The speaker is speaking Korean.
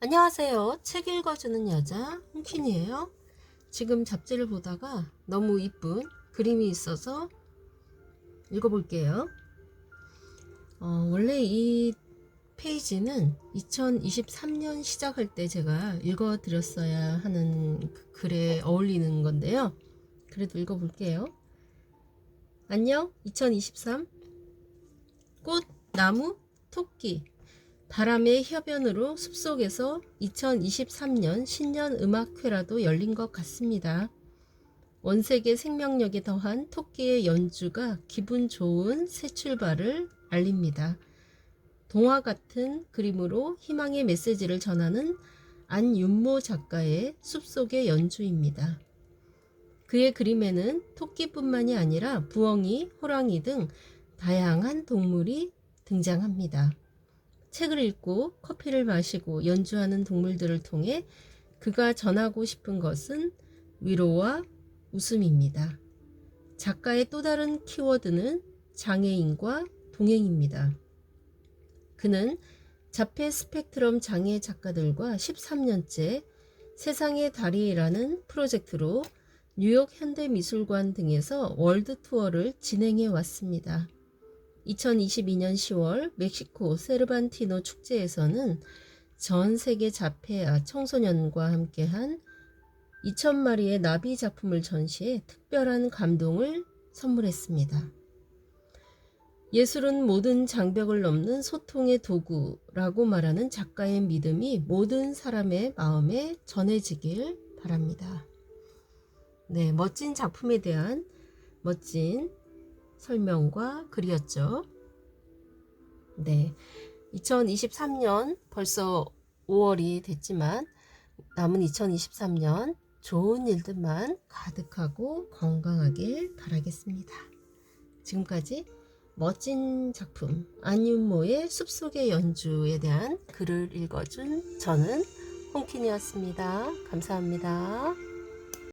안녕하세요. 책 읽어주는 여자 홍킨이에요. 지금 잡지를 보다가 너무 이쁜 그림이 있어서 읽어볼게요. 어, 원래 이 페이지는 2023년 시작할 때 제가 읽어드렸어야 하는 그 글에 어울리는 건데요. 그래도 읽어볼게요. 안녕, 2023. 꽃, 나무, 토끼. 바람의 협연으로 숲속에서 2023년 신년 음악회라도 열린 것 같습니다. 원색의 생명력에 더한 토끼의 연주가 기분 좋은 새 출발을 알립니다. 동화 같은 그림으로 희망의 메시지를 전하는 안윤모 작가의 숲속의 연주입니다. 그의 그림에는 토끼뿐만이 아니라 부엉이, 호랑이 등 다양한 동물이 등장합니다. 책을 읽고 커피를 마시고 연주하는 동물들을 통해 그가 전하고 싶은 것은 위로와 웃음입니다. 작가의 또 다른 키워드는 장애인과 동행입니다. 그는 자폐 스펙트럼 장애 작가들과 13년째 세상의 다리라는 프로젝트로 뉴욕 현대미술관 등에서 월드 투어를 진행해 왔습니다. 2022년 10월 멕시코 세르반티노 축제에서는 전 세계 자폐아 청소년과 함께한 2,000마리의 나비 작품을 전시해 특별한 감동을 선물했습니다. 예술은 모든 장벽을 넘는 소통의 도구라고 말하는 작가의 믿음이 모든 사람의 마음에 전해지길 바랍니다. 네, 멋진 작품에 대한 멋진 설명과 글이었죠. 네. 2023년 벌써 5월이 됐지만 남은 2023년 좋은 일들만 가득하고 건강하길 바라겠습니다. 지금까지 멋진 작품 안윤모의 숲속의 연주에 대한 글을 읽어준 저는 홍킨이었습니다. 감사합니다.